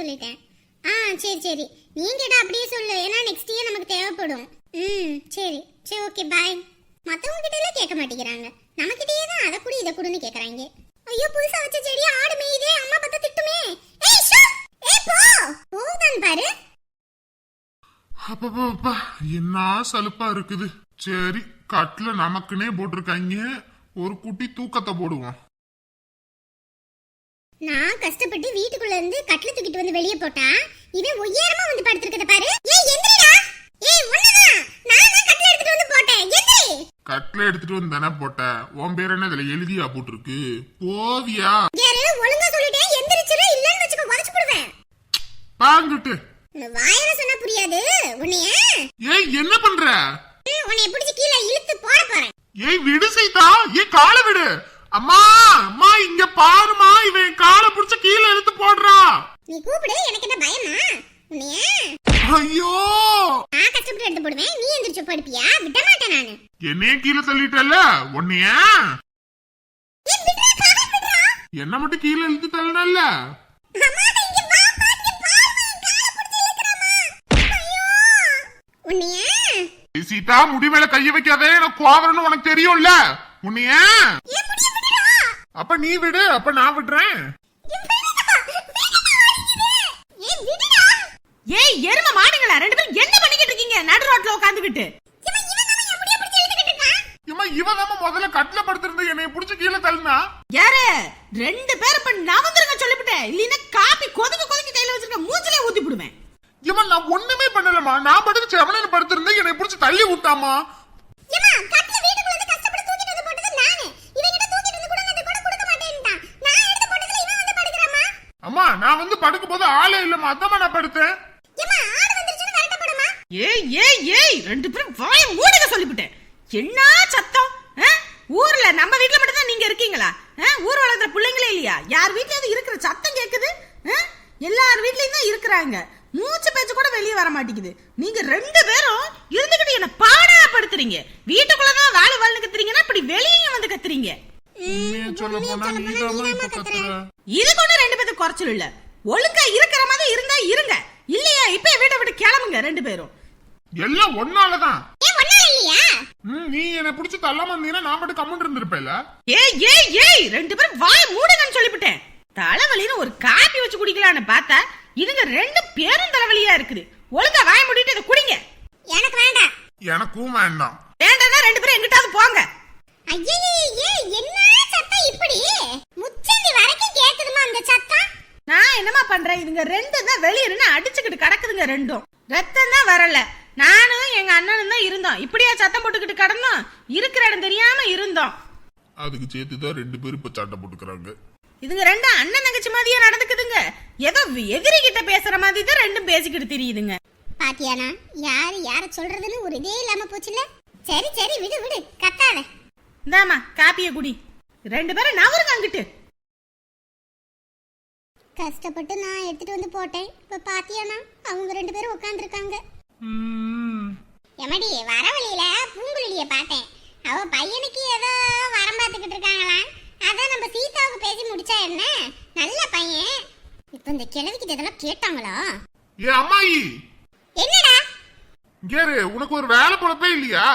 சொல்லிட்டேன். ஆ சரி சரி. நீ அப்படியே சொல்லு. ஏன்னா நெக்ஸ்ட் இயர் நமக்கு தேவைப்படும். ம் சரி. சரி ஓகே பாய் மற்றவங்க கிட்ட எல்லாம் கேட்க மாட்டேங்கிறாங்க. நம்ம தான் அதை கூட இதை கூடன்னு கேட்குறாங்க. ஐயோ புதுசா வச்ச செடி ஆடு மேயுதே. அம்மா பார்த்தா திட்டுமே. ஏய் ஷோ! ஏய் போ! போதான் பாரு. அப்பப்பா என்ன சலுப்பா இருக்குது? சரி கட்ல நமக்குனே போட்டிருக்காங்க. ஒரு குட்டி தூக்கத்தை போடுவோம். நான் கஷ்டப்பட்டு வீட்டுக்குள்ள இருந்து கட்டில தூக்கிட்டு வந்து வெளியே போட்டா இவன் உயரமா வந்து படுத்திருக்கத பாரு. ஏய் எந்திரிடா. ஏய் ஒண்ணுதான் நான் தான் கட்டில எடுத்துட்டு வந்து போட்டேன். எந்திரி. கட்டில எடுத்துட்டு வந்து தானே போட்ட. உன் பேர் என்ன இதுல எழுதியா போட்டிருக்கு? போவியா? யாரு? ஒழுங்கா சொல்லிட்டேன் எந்திரிச்சிரு. இல்லன்னு வச்சுக்கோ உதச்சு போடுவேன். பாங்கிட்டு வாயில சொன்னா புரியாது. உன்னைய. ஏய் என்ன பண்ற? உன்னைய பிடிச்சி கீழே இழுத்து போட போறேன். ஏய் விடு சீதா. ஏய் காலை விடு. அம்மா அம்மா இங்க பாருமா இவன் காலை புடிச்சு கீழே எடுத்து போடுறா. நீ கூப்பிடு எனக்கு என்ன பயமா? உன்னைய? ஐயோ! நான் கஷ்டப்பட்டு எடுத்து போடுவேன். நீ எந்திரிச்சு படுப்பியா? விட மாட்டேன் நானு. என்னைய கீழே தள்ளிட்டல உன்னைய. என்ன மட்டும் கீழே இழுத்து தள்ளனல்ல? சீதா முடி மேல கைய வைக்காதே எனக்கு கோவரன்னு உனக்கு தெரியும்ல? உன்னைய? அப்ப நீ விடு அப்ப நான் விடுறேன். ஏய், எரும மாடுங்களா? ரெண்டு பேரும் என்ன பண்ணிக்கிட்டு இருக்கீங்க? நடு ரோட்ல உட்காந்துக்கிட்டு. இம்மா இவன் நம்ம முதல்ல கட்டில படுத்திருந்த என்னைய புடிச்சு கீழே தள்ளினா? யாரு? ரெண்டு பேரும் இப்ப நவந்துருங்க சொல்லிவிட்டேன். இல்லைன்னா காப்பி கொதிக்க கொதிக்க கையில வச்சிருக்க மூஞ்சிலே ஊத்தி போடுவேன். இவன் நான் ஒண்ணுமே பண்ணலமா நான் படுத்து செவனன்னு படுத்திருந்தேன் என்னை புடிச்சு தள்ளி விட்டாமா படுக்கும் போது ஆளே இல்லம்மா. அத்தம்மா நான் படுத்தேன். ஏம்மா, ஆடு வந்துருச்சுன்னு விரட்டப்படுமா? ஏய் ஏய் ஏய் ரெண்டு பேரும் வாய மூடுங்க சொல்லிவிட்டேன். என்ன சத்தம்? ஊர்ல நம்ம வீட்ல மட்டும் தான் நீங்க இருக்கீங்களா? ஆ? ஊர் வளர்க்குற பிள்ளைங்களே இல்லையா? யார் வீட்லயாவது இருக்கிற சத்தம் கேக்குது? ஆ? எல்லார் வீட்லயும் தான் இருக்கிறாங்க. மூச்சு பேச்சு கூட வெளியே வர மாட்டேங்குது. நீங்க ரெண்டு பேரும் இருந்துகிட்டு என்ன பாடா படுத்துறீங்க வீட்டுக்குள்ளதான் வேலை வாழ்னு கத்துறீங்கன்னா இப்படி வெளியே வந்து கத்துறீங்க. இது கொண்டு ரெண்டு பேத்துக்கு குறைச்சல் இல்ல. ஒழுங்கா இருக்கிற மாதிரி இருந்தா இருங்க. இல்லையா இப்ப வீட்டை விட்டு கிளம்புங்க ரெண்டு பேரும். எல்லாம் ஒன்னாலதான். நீ என்னை புடிச்சு தள்ளாம இருந்தீங்கன்னா நான் மட்டும் கம்முன்னு இருந்திருப்பேல ஏய் ஏய் ஏய் ரெண்டு பேரும் வாய மூடுங்கன்னு சொல்லிவிட்டேன். தலைவலின்னு ஒரு காப்பி வச்சு குடிக்கலான்னு பார்த்தா இதுங்க ரெண்டு பேரும் தலைவலியா இருக்குது. ஒழுங்கா வாய மூடிட்டு இதை குடிங்க. எனக்கு வேண்டாம். எனக்கும் வேண்டாம் வேண்டாம்னா ரெண்டு பேரும் எங்கிட்டாவது போங்க ஐயையே, என்ன சத்தம் இப்படி முச்சந்தி வரைக்கும் கேக்குதுமா அந்த சத்தம் நான் என்னமா பண்றேன் இதுங்க ரெண்டு தான் வெளிய இருந்து அடிச்சுக்கிட்டு கிடக்குதுங்க ரெண்டும். ரத்தம் தான் வரல. நானும் எங்க அண்ணனும் தான் இருந்தோம். இப்படியா சத்தம் போட்டுக்கிட்டு கிடந்தோம்? இருக்கிற இடம் தெரியாம இருந்தோம். அதுக்கு சேர்த்து தான் ரெண்டு பேரும் இப்ப சட்டை போட்டுக்கிறாங்க. இதுங்க ரெண்டும் அண்ணன் தங்கச்சி மாதிரியே நடந்துக்குதுங்க. ஏதோ எதிரி கிட்ட பேசுற மாதிரி தான் ரெண்டும் பேசிக்கிட்டு தெரியுதுங்க. பாத்தியானா யாரு யார சொல்றதுன்னு ஒரு இதே இல்லாம போச்சுல சரி சரி விடு விடு. கத்தாத. இந்தாமா காப்பிய குடி. ரெண்டு பேரும் நவருங்க அங்கிட்டு. கஷ்டப்பட்டு நான் எடுத்துட்டு வந்து போட்டேன். இப்ப பாத்தியானா அவங்க ரெண்டு பேரும் உட்காந்துருக்காங்க எமடி வர வழியில பூங்குழலிய பார்த்தேன். அவ பையனுக்கு ஏதோ வரம் பார்த்துக்கிட்டு இருக்காங்களாம் அதான் நம்ம சீதாவுக்கு பேசி முடிச்சா என்ன? நல்ல பையன். இப்ப இந்த கிழவிக்கிட்ட இதெல்லாம் கேட்டாங்களா? ஏ அம்மாயி! என்னடா? கேரு உனக்கு ஒரு வேலை பொழப்பே இல்லையா?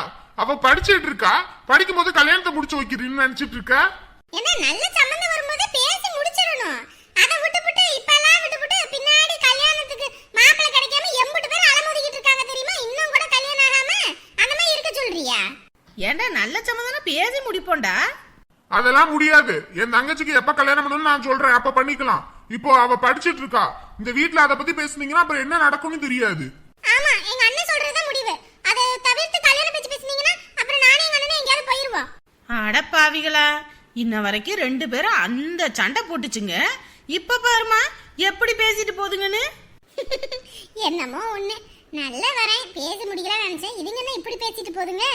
அவ படிச்சிட்டு இருக்கா. படிக்கும் போது கல்யாணத்தை முடிச்சு வைக்கிறீன்னு நினைச்சிட்டு இருக்க. என்ன நல்ல சம்பந்தம் வரும்போது பேசி முடிச்சிடணும். அதை விட்டுப்புட்டு இப்பெல்லாம் விட்டுப்புட்டு பின்னாடி கல்யாணத்துக்கு மாப்பிள்ளை கிடைக்காம எம்புட்டு பேர் அலமோதிக்கிட்டு இருக்காங்க தெரியுமா? இன்னும் கூட கல்யாணம் ஆகாம அந்த மாதிரி இருக்க சொல்றியா? ஏன்டா நல்ல சம்மந்தம் பேசி முடிப்போம்டா. அதெல்லாம் முடியாது. என் தங்கச்சிக்கு எப்ப கல்யாணம் பண்ணணும்னு நான் சொல்றேன். அப்ப பண்ணிக்கலாம். இப்போ அவ படிச்சிட்டு இருக்கா. இந்த வீட்ல அத பத்தி பேசுனீங்கன்னா அப்புறம் என்ன நடக்கும்னு தெரியாது. ஆமா எங்க அண்ணன் சொல்றதுதான் முடிவு. அதை தவிர்த்து கல்யாணம் பேச்சு பேசுனீங்கன்னா அப்புறம் நானே எங்க அண்ணனும் எங்கேயாவது போயிருவோம். அடப்பாவிகளா. இன்ன வரைக்கும் ரெண்டு பேரும் அந்த சண்டை போட்டுச்சுங்க. இப்ப பாருமா எப்படி பேசிட்டு போதுங்கன்னு? என்னமோ ஒண்ணு. நல்ல வரேன். பேச முடியல நினைச்சேன். இதுங்க என்ன இப்படி பேசிட்டு போதுங்க?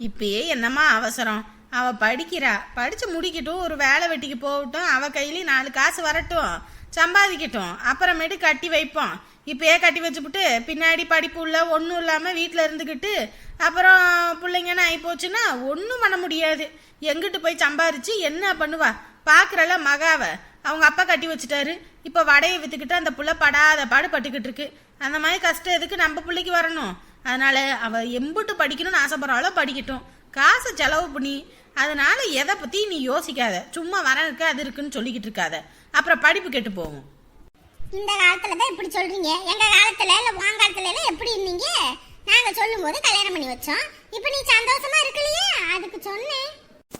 இப்பயே என்னம்மா அவசரம்? அவ படிக்கிறா. படிச்சு முடிக்கட்டும். ஒரு வேலை வெட்டிக்கு போகட்டும். அவ கையிலயும் நாலு காசு வரட்டும். சம்பாதிக்கட்டும். அப்புறமேட்டு கட்டி வைப்போம். இப்பயே கட்டி வச்சுப்புட்டு பின்னாடி படிப்பு உள்ள ஒன்றும் இல்லாமல் வீட்டில் இருந்துக்கிட்டு அப்புறம் பிள்ளைங்கன்னு ஆகி போச்சுன்னா ஒன்றும் பண்ண முடியாது. எங்கிட்டு போய் சம்பாரிச்சு என்ன பண்ணுவா? பார்க்குறல மகாவ. அவங்க அப்பா கட்டி வச்சுட்டாரு. இப்போ வடையை வித்துக்கிட்டு அந்த புள்ள படாத பாடு பட்டுக்கிட்டு இருக்கு. அந்த மாதிரி கஷ்டம் எதுக்கு நம்ம பிள்ளைக்கு வரணும்? அதனால அவ எம்புட்டு படிக்கணும்னு ஆசைப்படுறாளோ படிக்கட்டும். காசை செலவு பண்ணி அதனால எதை பத்தி நீ யோசிக்காத. சும்மா வர இருக்கு அது இருக்குன்னு சொல்லிக்கிட்டு இருக்காத. அப்புறம் படிப்பு கெட்டு போகும். இந்த காலத்துல தான் இப்படி சொல்றீங்க. எங்க காலத்துல இல்ல உன் காலத்துல எல்லாம் எப்படி இருந்தீங்க? நாங்க சொல்லும் போது கல்யாணம் பண்ணி வச்சோம். இப்போ நீ சந்தோஷமா இருக்கலையே? அதுக்கு சொன்னேன்.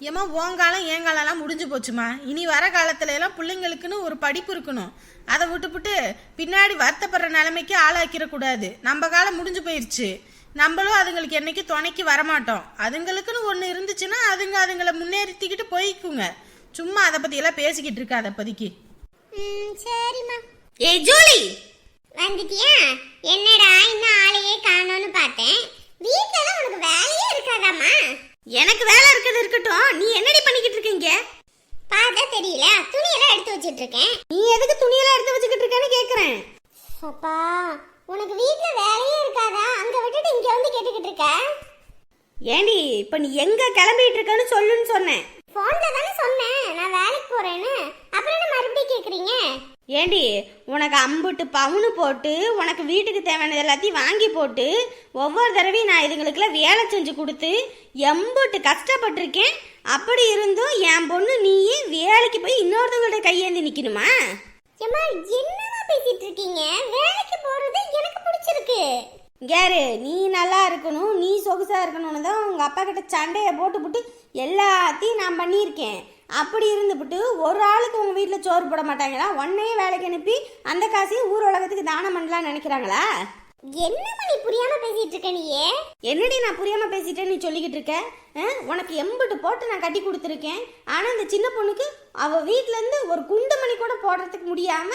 ஏமா உன் காலம் என் காலம்லாம் முடிஞ்சு போச்சுமா? இனி வர காலத்துல எல்லாம் பிள்ளைங்களுக்குன்னு ஒரு படிப்பு இருக்கணும். அதை விட்டுப்புட்டு பின்னாடி வருத்தப்படுற நிலைமைக்கு ஆளாக்கிற கூடாது நம்ம காலம் முடிஞ்சு போயிருச்சு. நம்மளும் அதுங்களுக்கு என்னைக்கு துணைக்கு வரமாட்டோம். அதுங்களுக்குன்னு ஒன்று இருந்துச்சுன்னா அதுங்க அதுங்கள முன்னேறித்திக்கிட்டு போய்க்குங்க. சும்மா அதை பத்தி எல்லாம் பேசிக்கிட்டு இருக்காத இப்போதைக்கு ம் சரிம்மா. ஏய் ஜூலி! வந்துட்டியா? என்னடா இன்னும் ஆளையே காணோம்னு பார்த்தேன். வீட்ல தான் உனக்கு வேலையே இருக்காதாம்மா? எனக்கு வேலை இருக்கிறது இருக்கட்டும். நீ என்னடி பண்ணிக்கிட்டு இருக்கீங்க? பார்த்தா தெரியல. துணியெல்லாம் எடுத்து வச்சிட்டு இருக்கேன் நீ எதுக்கு துணியெல்லாம் எடுத்து வச்சுக்கிட்டு இருக்கேன்னு கேக்குறேன். அப்பா உனக்கு வீட்ல வேலையே இருக்காதா? அங்க விட்டுட்டு இங்க வந்து கேட்டுக்கிட்டு இருக்க. ஏண்டி இப்ப நீ எங்க கிளம்பிட்டு இருக்கன்னு சொல்லுன்னு சொன்னேன். போன்ல தானே சொன்னேன். நான் வேலைக்கு போறேன்னு. அப்புறம் என்ன மறுபடியும் கேக்குறீங்க? ஏண்டி உனக்கு அம்புட்டு பவுனு போட்டு உனக்கு வீட்டுக்கு தேவையானது எல்லாத்தையும் வாங்கி போட்டு ஒவ்வொரு தடவையும் நான் இதுங்களுக்குலாம் வேலை செஞ்சு கொடுத்து எம்புட்டு கஷ்டப்பட்டிருக்கேன். அப்படி இருந்தும் என் பொண்ணு நீயே வேலைக்கு போய் இன்னொருத்தவங்கள்ட்ட கையேந்தி நிக்கணுமா? ஏம்மா என்னமா பேசிட்டு இருக்கீங்க வேலைக்கு போறது எனக்கு பிடிச்சிருக்கு. கேரு நீ நல்லா இருக்கணும் நீ சொகுசா இருக்கணும்னு தான் உங்க அப்பா கிட்ட சண்டையை போட்டுப்புட்டு எல்லாத்தையும் நான் பண்ணியிருக்கேன். அப்படி இருந்துபிட்டு ஒரு ஆளுக்கு உங்க வீட்டில் சோறு போட மாட்டாங்களா? உன்னையே வேலைக்கு அனுப்பி அந்த காசையும் ஊர் உலகத்துக்கு தானம் பண்ணலாம்னு நினைக்கிறாங்களா? என்னம்மா நீ புரியாம பேசிட்டு இருக்க நீயே? என்னடி நான் புரியாம பேசிட்டேன்னு நீ சொல்லிக்கிட்டு இருக்க? உனக்கு எம்புட்டு போட்டு நான் கட்டி கொடுத்துருக்கேன். ஆனா இந்த சின்ன பொண்ணுக்கு அவ வீட்ல இருந்து ஒரு குண்டுமணி கூட போடுறதுக்கு முடியாம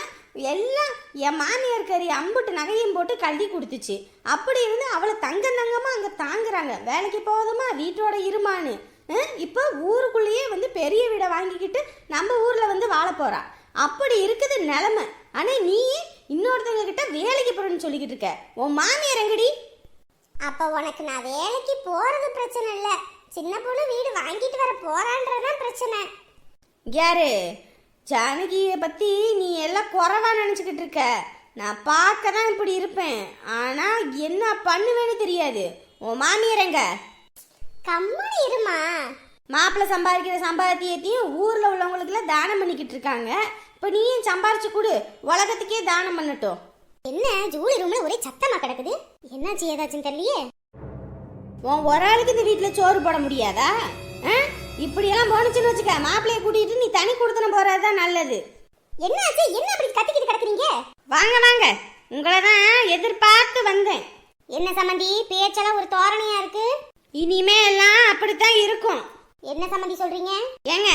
எல்லாம் என் மாமியார் கறி அம்புட்டு நகையும் போட்டு கழுதி கொடுத்துச்சு. அப்படி இருந்து அவளை தங்க தங்கமா அங்க தாங்குறாங்க. வேலைக்கு போவதுமா வீட்டோட இருமான்னு. ஆ? இப்போ ஊருக்குள்ளேயே வந்து பெரிய வீடை வாங்கிக்கிட்டு நம்ம ஊர்ல வந்து வாழ போறா. அப்படி இருக்குது நிலைமை. ஆனா நீ இன்னொருத்தவங்க கிட்ட வேலைக்கு போறேன்னு சொல்லிக்கிட்டு இருக்க. உன் மாமியார் எங்கடி? அப்ப உனக்கு நான் வேலைக்கு போறது பிரச்சனை இல்ல. சின்ன பொண்ணு வீடு வாங்கிட்டு வர போறான்றதான் பிரச்சனை. யாரு? ஜானகியை பத்தி நீ எல்லாம் குறைவா நினைச்சுக்கிட்டு இருக்க. நான் பார்க்க தான் இப்படி இருப்பேன். ஆனா என்ன பண்ணுவேன்னு தெரியாது. உன் மாமியார் எங்க? கம்முனு இருமா. மாப்பிள்ளை சம்பாதிக்கிற சம்பாத்தியத்தையும் ஊர்ல உள்ளவங்களுக்குலாம் தானம் பண்ணிக்கிட்டு இருக்காங்க. இப்போ நீயும் சம்பாரிச்சு கொடு. உலகத்துக்கே தானம் பண்ணட்டும். என்ன ஜூலி ரூம்ல ஒரே சத்தமா கிடக்குது? என்னாச்சு ஏதாச்சும் தெரியலையே? உன் ஒரு ஆளுக்கு இந்த வீட்டில் சோறு போட முடியாதா? இப்படியெல்லாம் போனுச்சுன்னு வச்சுக்க மாப்பிள்ளைய கூட்டிட்டு நீ தனி கொடுத்தன போறது தான் நல்லது. என்னாச்சு? என்ன அப்படி கத்திக்கிட்டு கிடக்குறீங்க? வாங்க வாங்க. உங்களை தான் எதிர்பார்த்து வந்தேன். என்ன சம்மந்தி பேச்செல்லாம் ஒரு தோரணையா இருக்கு? இனிமே எல்லாம் அப்படித்தான் இருக்கும். என்ன சம்மந்தி சொல்றீங்க? ஏங்க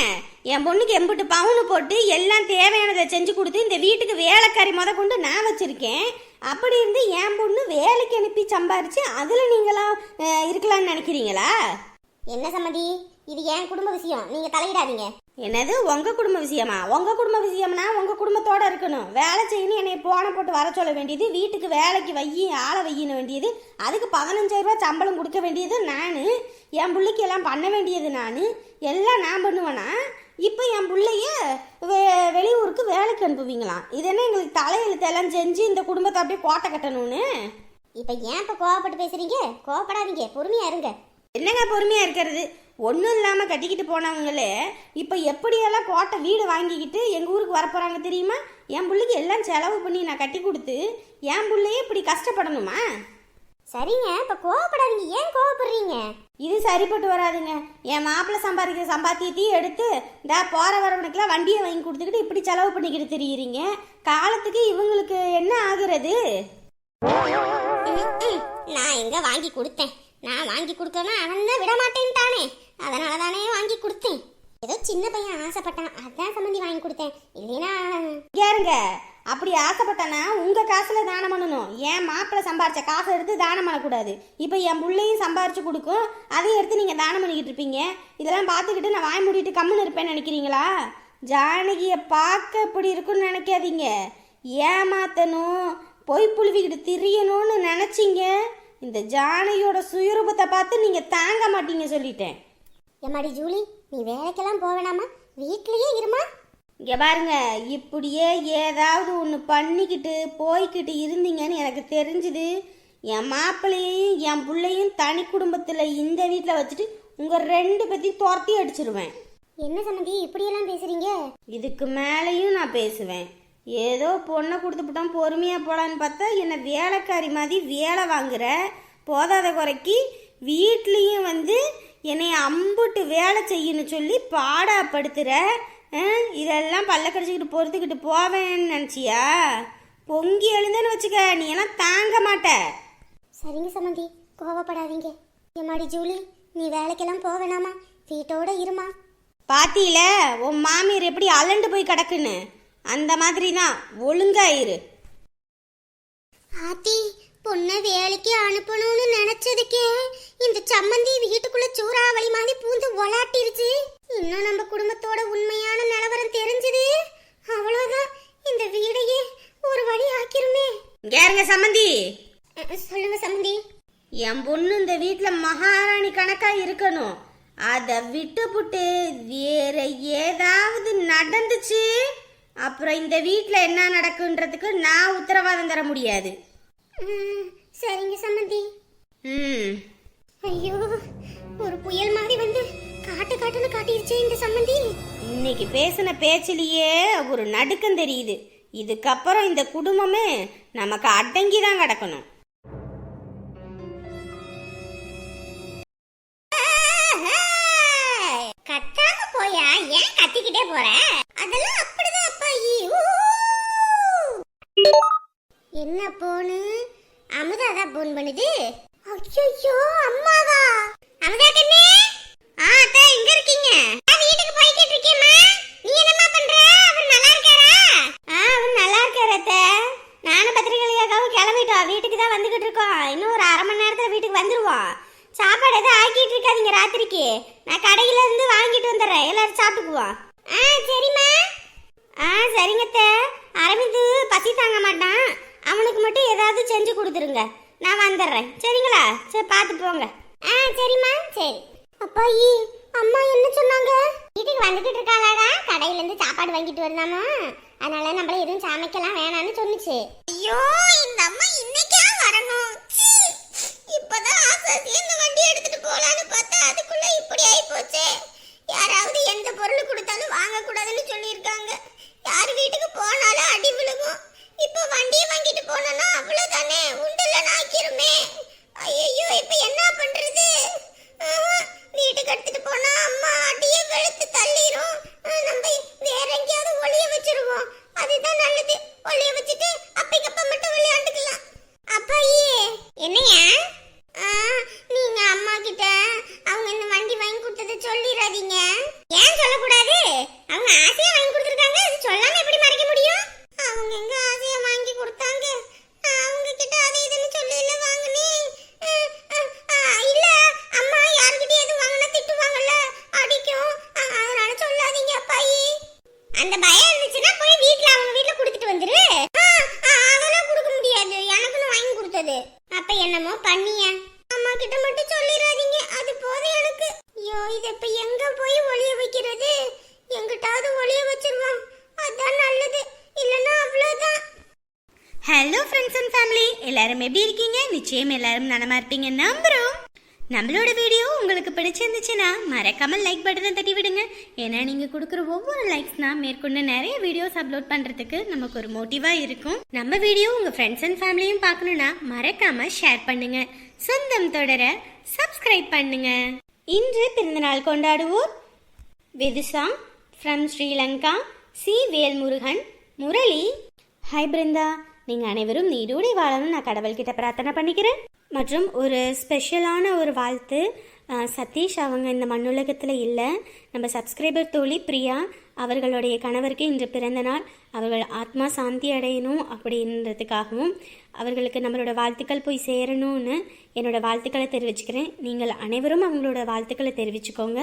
என் பொண்ணுக்கு எம்பிட்டு பவுனு போட்டு எல்லாம் தேவையானதை செஞ்சு கொடுத்து இந்த வீட்டுக்கு வேலைக்காரி முத கொண்டு நான் வச்சிருக்கேன். அப்படி இருந்து என் பொண்ணு வேலைக்கு அனுப்பி சம்பாரிச்சு அதுல நீங்களாம் அஹ், இருக்கலாம்னு நினைக்கிறீங்களா? என்ன சம்மந்தி? இது என் குடும்ப விஷயம். நீங்க தலையிடாதீங்க. என்னது? உங்க குடும்ப விஷயமா? உங்க குடும்ப விஷயம்னா உங்க குடும்பத்தோட இருக்கணும். வேலை செய்யணும் என்னை போன போட்டு வர சொல்ல வேண்டியது வீட்டுக்கு வேலைக்கு வையி ஆளை வையின வேண்டியது அதுக்கு பதினஞ்சாயிரம் ரூபாய் சம்பளம் கொடுக்க வேண்டியது நான். என் பிள்ளைக்கு எல்லாம் பண்ண வேண்டியது நான். எல்லாம் நான் பண்ணுவேனா? இப்போ என் பிள்ளைய வெ வெளியூருக்கு வேலைக்கு அனுப்புவீங்களாம் இது என்ன எங்களுக்கு தலையெழுத்து எல்லாம் செஞ்சு இந்த குடும்பத்தை அப்படியே கோட்டை கட்டணும்னு? இப்ப ஏன் இப்ப கோவப்பட்டு பேசுறீங்க? கோவப்படாதீங்க. பொறுமையா இருங்க. என்னங்க பொறுமையா இருக்கிறது? ஒன்றும் இல்லாமல் கட்டிக்கிட்டு போனவங்களே இப்போ எப்படியெல்லாம் கோட்டை வீடு வாங்கிக்கிட்டு எங்கள் ஊருக்கு வரப்போகிறாங்க தெரியுமா? என் பிள்ளைக்கு எல்லாம் செலவு பண்ணி நான் கட்டி கொடுத்து என் பிள்ளையே இப்படி கஷ்டப்படணுமா? சரிங்க. இப்ப கோவப்படாதீங்க. ஏன் கோவப்படுறீங்க? இது சரிப்பட்டு வராதுங்க. என் மாப்பிள்ளை சம்பாதிக்கிற சம்பாத்தியத்தையும் எடுத்து இந்த போகிற வரவனுக்குலாம் வண்டியை வாங்கி கொடுத்துக்கிட்டு இப்படி செலவு பண்ணிக்கிட்டு தெரியுறீங்க. காலத்துக்கு இவங்களுக்கு என்ன ஆகுறது. நான் எங்க வாங்கி கொடுத்தேன்? நான் வாங்கி கொடுக்கணும் அவன் தான். விட மாட்டேன்ட்டானே அதனால தானே வாங்கி கொடுத்தேன். ஏதோ சின்ன பையன் ஆசைப்பட்டான். அதான் சம்மந்தி வாங்கி கொடுத்தேன். இல்லைன்னா கேருங்க அப்படி ஆசைப்பட்டனா உங்க காசுல தானம் பண்ணணும். என் மாப்பிள்ள சம்பாரிச்ச காசை எடுத்து தானம் பண்ணக்கூடாது. இப்போ என் பிள்ளையும் சம்பாரிச்சு கொடுக்கும். அதையும் எடுத்து நீங்க தானம் பண்ணிக்கிட்டு இருப்பீங்க. இதெல்லாம் பார்த்துக்கிட்டு நான் வாய் மூடிட்டு கம்முன்னு இருப்பேன்னு நினைக்கிறீங்களா? ஜானகியை பார்க்க இப்படி இருக்குன்னு நினைக்காதீங்க. ஏமாத்தணும். பொய் புழுவிக்கிட்டு திரியணும்னு நினச்சிங்க. இந்த ஜானகியோட சுயரூபத்தை பார்த்து நீங்க தாங்க மாட்டீங்க சொல்லிட்டேன். எம்மாடி ஜூலி நீ வேலைக்கெல்லாம் போக வேணாமா? வீட்லயே இருமா? இங்க பாருங்க இப்படியே ஏதாவது ஒன்று பண்ணிக்கிட்டு போய்க்கிட்டு இருந்தீங்கன்னு எனக்கு தெரிஞ்சுது. என் மாப்பிள்ளையும் என் பிள்ளையும் தனி குடும்பத்தில் இந்த வீட்டில் வச்சுட்டு உங்கள் ரெண்டு பேத்தையும் துரத்தி அடிச்சிருவேன். என்ன சம்மந்தி இப்படியெல்லாம் பேசுறீங்க? இதுக்கு மேலேயும் நான் பேசுவேன். ஏதோ பொண்ணை கொடுத்துப்புட்டோம் பொறுமையாக போகலான்னு பார்த்தா என்னை வேலைக்காரி மாதிரி வேலை வாங்குற போதாத குறைக்கு வீட்லேயும் வந்து என்னை அம்புட்டு வேலை செய்யணும் சொல்லி பாடாப்படுத்துகிற இதெல்லாம் பல்ல கடிச்சிக்கிட்டு பொறுத்துக்கிட்டு போவேன்னு நினச்சியா? பொங்கி எழுந்தேன்னு வச்சுக்க நீ எல்லாம் தாங்க மாட்ட. சரிங்க சம்மந்தி கோவப்படாதீங்க. எம்மாடி ஜூலி நீ வேலைக்கெல்லாம் போக வேணாமா? வீட்டோட இருமா. பாத்தியில உன் மாமியார் எப்படி அலண்டு போய் கிடக்குன்னு? அந்த மாதிரி தான் ஒழுங்காயிரு ஆத்தி பொண்ணை வேலைக்கு அனுப்பணும்னு நினைச்சதுக்கே இந்த சம்மந்தி வீட்டுக்குள்ள சூறாவளி மாதிரி பூந்து ஒலாட்டிருச்சு. இன்னும் நம்ம குடும்பத்தோட உண்மையான நிலவரம் தெரிஞ்சது. அவ்வளவுதான். இந்த வீடையே ஒரு வழி ஆக்கிருமே. கேருங்க சம்மந்தி. சொல்லுங்க சம்மந்தி. என் பொண்ணு இந்த வீட்டில் மகாராணி கணக்கா இருக்கணும். அதை விட்டுப்புட்டு வேற ஏதாவது நடந்துச்சு? அப்புறம் இந்த வீட்டில் என்ன நடக்குன்றதுக்கு நான் உத்தரவாதம் தர முடியாது. சரிங்க சம்மந்தி. ம். ஐயோ ஒரு புயல் மாதிரி வந்து காட்டு காட்டுன்னு காட்டிருச்சே இந்த சம்மந்தி. இன்னைக்கு பேசின பேச்சிலேயே ஒரு நடுக்கம் தெரியுது. இதுக்கப்புறம் இந்த குடும்பமே நமக்கு அடங்கி தான் கிடக்கணும். பண்ணுது ஐயோ அம்மா அமுதா கண்ணே ஆ அத்தா எங்க இருக்கீங்க நான் வீட்டுக்கு போய்கிட்டு இருக்கேம்மா நீ என்னம்மா பண்ற அவர் நல்லா இருக்காரா ஆ அவர் நல்லா இருக்காரு அத்தை நானும் பத்திரிகைகளுக்காகவும் கிளம்பிட்டோம் வீட்டுக்கு தான் வந்துகிட்டு இருக்கோம் இன்னும் ஒரு அரை மணி நேரத்துல வீட்டுக்கு வந்துருவோம் சாப்பாடு எதுவும் ஆக்கிட்டு இருக்காதீங்க ராத்திரிக்கு நான் கடையில இருந்து வாங்கிட்டு வந்துடுறேன் எல்லாரும் சாப்பிட்டுக்குவோம் ஆ சரிம்மா ஆ சரிங்க அத்தை அரவிந்து பசி தாங்க மாட்டான் அவனுக்கு மட்டும் ஏதாவது செஞ்சு கொடுத்துருங்க நான் வந்துடுறேன் சரிங்களா சரி பார்த்து போங்க ஆ சரிம்மா. சரி. அப்பாயி அம்மா என்ன சொன்னாங்க? வீட்டுக்கு வந்துகிட்டு இருக்காளாடா. கடையில இருந்து சாப்பாடு வாங்கிட்டு வரலாமா? அதனால நம்மள எதுவும் சமைக்கலாம் வேணாம்னு சொன்னுச்சு. ஐயோ இந்த அம்மா இன்னைக்கா வரணும். இப்பதான் ஆசாசி இந்த வண்டி எடுத்துட்டு போலான்னு பார்த்தா அதுக்குள்ள இப்படி ஆயி போச்சே யாராவது எந்த பொருள் கொடுத்தாலும் வாங்க கூடாதுன்னு சொல்லியிருக்காங்க. யார் வீட்டுக்கு போனாலும் அடி விழுகும். இப்போ வண்டியை வாங்கிட்டு போனோம்னா அவ்வளவுதானே? உண்டுல நாக்கிருமே ஃப்ரெண்ட்ஸ் அண்ட் ஃபேமிலி எல்லாரும் எப்படி இருக்கீங்க? நிச்சயம் எல்லாரும் நலமா இருப்பீங்க. நம்புறோம். நம்மளோட வீடியோ உங்களுக்கு பிடிச்சிருந்துச்சுன்னா மறக்காம லைக் பட்டனை தட்டி விடுங்க. ஏன்னா நீங்க கொடுக்குற ஒவ்வொரு லைக்ஸ்னா மேற்கொண்டு நிறைய வீடியோஸ் அப்லோட் பண்றதுக்கு நமக்கு ஒரு மோட்டிவா இருக்கும். நம்ம வீடியோ உங்க ஃப்ரெண்ட்ஸ் அண்ட் ஃபேமிலியும் பார்க்கணும்னா மறக்காம ஷேர் பண்ணுங்க. சொந்தம் தொடர சப்ஸ்கிரைப் பண்ணுங்க. இன்று பிறந்தநாள் கொண்டாடுவோர் Vidusha from Sri Lanka C Velmurugan Murali. Hi Brinda. நீங்கள் அனைவரும் நீடூடி வாழணும் நான் கடவுள்கிட்ட பிரார்த்தனை பண்ணிக்கிறேன். மற்றும் ஒரு ஸ்பெஷலான ஒரு வாழ்த்து சதீஷ் அவங்க இந்த மண்ணுலகத்தில் இல்லை. நம்ம சப்ஸ்கிரைபர் தோழி பிரியா அவர்களுடைய கணவருக்கு இன்று பிறந்த நாள். அவர்கள் ஆத்மா சாந்தி அடையணும் அப்படின்றதுக்காகவும் அவர்களுக்கு நம்மளோட வாழ்த்துக்கள் போய் சேரணும்னு என்னோட வாழ்த்துக்களை தெரிவிச்சுக்கிறேன். நீங்கள் அனைவரும் அவங்களோட வாழ்த்துக்களை தெரிவிச்சுக்கோங்க.